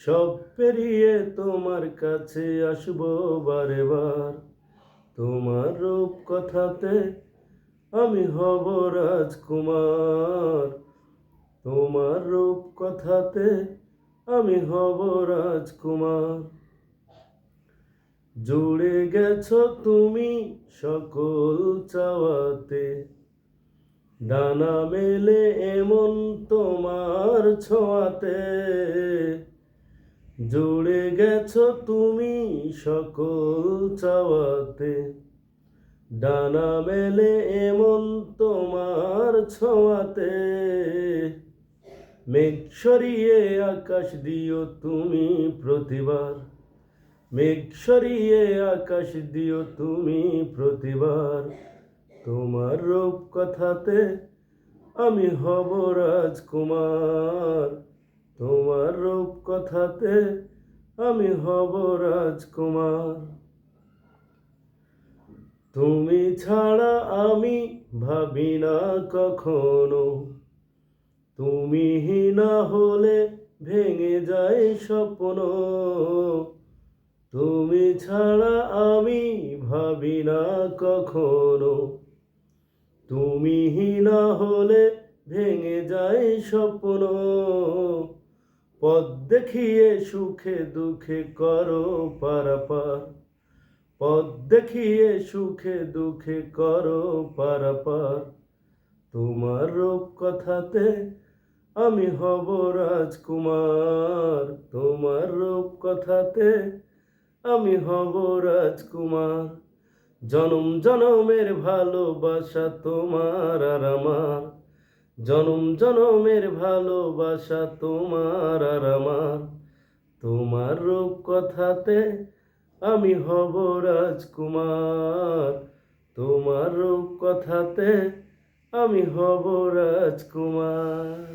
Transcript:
সব পেরিয়ে তোমার কাছে আসব বারে বার তোমার রূপ কথাতে আমি হব রাজকুমার। তোমার রূপ কথাতে আমি হব রাজকুমার। জুড়ে গেছ তুমি সকল চাওয়াতে। ডানা মেলে এমন তোমার ছোঁয়াতে। জুড়ে গেছো তুমি সকল চাওয়াতে। ডানা মেলে এমন তোমার ছোঁয়াতে। মেঘ সরিয়ে আকাশ দিও তুমি প্রতিবার। মেঘ সরিয়ে আকাশ দিও তুমি প্রতিবার। তোমার রূপ কথাতে আমি হব রাজকুমার। কথাতে আমি হব রাজকুমার। তুমি ছাড়া আমি ভাবি না কখনো। তুমি না হলে ভেঙে যায় স্বপ্ন। তুমি ছাড়া আমি ভাবি না কখনো। তুমি না হলে ভেঙে যায় স্বপ্ন। পথ দেখিয়ে সুখে দুঃখে করো পারাপার। পথ দেখিয়ে সুখে দুঃখে করো পারাপার। তোমার রূপ কথাতে আমি হব রাজকুমার। তোমার রূপ কথাতে আমি হব রাজকুমার। জনম জনমের ভালোবাসা তোমার আর আমার। জনম জনমের ভালোবাসা তোমার আর আমার। তোমার রূপ কথাতে আমি হব রাজকুমার। তোমার রূপ কথাতে আমি হব রাজকুমার।